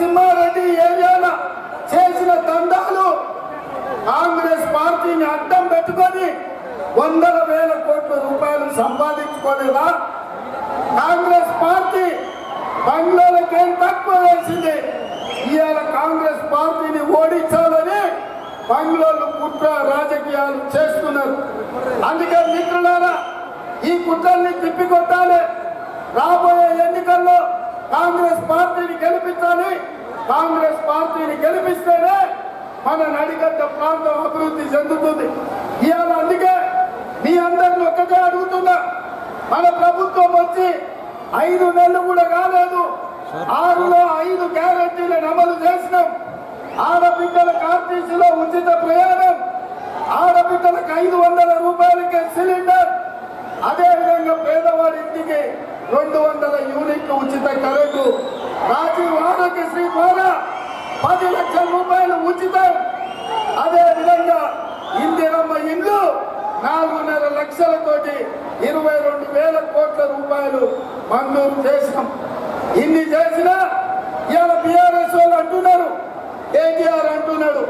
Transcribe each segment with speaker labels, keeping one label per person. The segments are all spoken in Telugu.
Speaker 1: నరసింహారెడ్డి ఏరియాల చేసిన దందాలు కాంగ్రెస్ పార్టీని అడ్డం పెట్టుకొని వందల వేల కోట్ల రూపాయలు సంపాదించుకోలేదా? కాంగ్రెస్ పార్టీ బంగ్లాలకేం తక్కువ వేసింది? ఇవాళ కాంగ్రెస్ పార్టీని ఓడించాలని బంగ్లాలు కుట్ర రాజకీయాలు చేస్తున్నారు. అందుకే మిత్రులారా ఈ కుట్రల్ని తిప్పికొట్టాలి. రాబోయే ఎన్నికల్లో కాంగ్రెస్ పార్టీని గెలిపించాలి. కాంగ్రెస్ పార్టీని గెలిపిస్తేనే మన నడిగడ్డ ప్రాంతం అభివృద్ధి చెందుతుంది. ఇవాళ అందుకే మీ అందరిని ఒక్కటే అడుగుతున్నా మన ప్రభుత్వం వచ్చి ఐదు నెలలు కూడా కాలేదు. ఆరులో ఐదు గ్యారంటీలను అమలు చేసినాం. ఆడబిడ్డలకు ఆర్టీసీలో ఉచిత ప్రయాణం ఆడబిడ్డలకు ఐదు వందల రూపాయలకే సిలిండర్ అదే విధంగా పేదవాడి ఇంటికి రెండు వందల యూనిట్ ఉచిత కరెంటు. రాజీవ్ ఆరోగ్యశ్రీ ద్వారా పది లక్షల రూపాయలు ఉచితం. అదే విధంగా ఇందిరమ్మ ఇల్లు నాలుగున్నర లక్షలతోటి ఇరవై రెండు వేల కోట్ల రూపాయలు మంజూరు చేసినాం. ఇన్ని చేసినా ఇవాళ బీఆర్ఎస్ వాళ్ళు అంటున్నారు. కేటీఆర్ అంటున్నాడు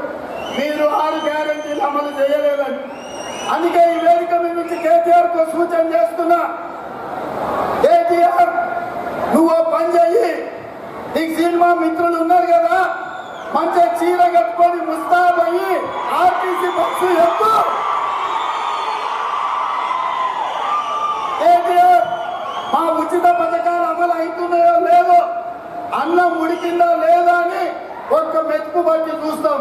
Speaker 1: మీరు ఆరు గ్యారంటీలు అమలు చేయలేదని. అందుకే ఈ వేదిక మీద నుంచి కేటీఆర్కు సూచన చేస్తున్నా కేటీఆర్ నువ్వు ఓ పని చెయ్యి నీకు సినిమా మిత్రులు ఉన్నారు కదా? మంచి చీర కట్టుకొని ముస్తాబయ్యి ఆర్టీసీ బస్సు ఎక్కు మా ఉచిత పథకాలు అమలు అవుతున్నాయో లేదో అన్నం ఉడికిందో లేదా అని ఒక్క మెతుకు బట్టి చూస్తాం.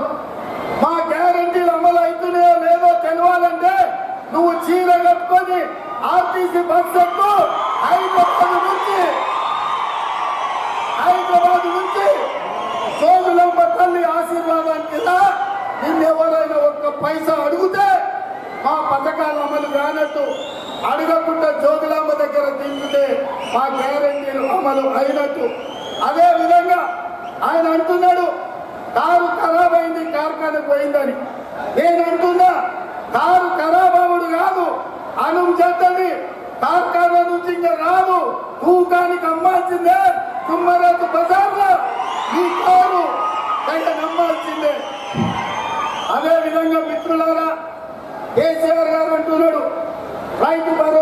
Speaker 1: మా గ్యారంటీలు అమలు అవుతున్నాయో లేదో తెలవాలంటే నువ్వు చీర కట్టుకొని ఆర్టీసీ బస్సు ఎక్కు హైదరాబాద్ నుంచి హైదరాబాద్ పైసా అడిగితే మా పథకాలు అమలు కానట్టు అడగకుండా జోగులాంబ దగ్గర దింపితే మా గ్యారంటీలు అమలు అయినట్టు. అదే విధంగా ఆయన అంటున్నాడు కారు ఖరాబ్ అయింది కార్ఖాన పోయిందని. నేను అంటున్నా కారు ఖరాబ్ కాదు అను చెడ్డది కార్ఖానా నుంచి ఇంకా రాదు తూకానికి అమ్మాల్సిందే తుమ్మరాజు బజార్లో. విధంగా మిత్రులారా కేసీఆర్ గారు అంటున్నాడు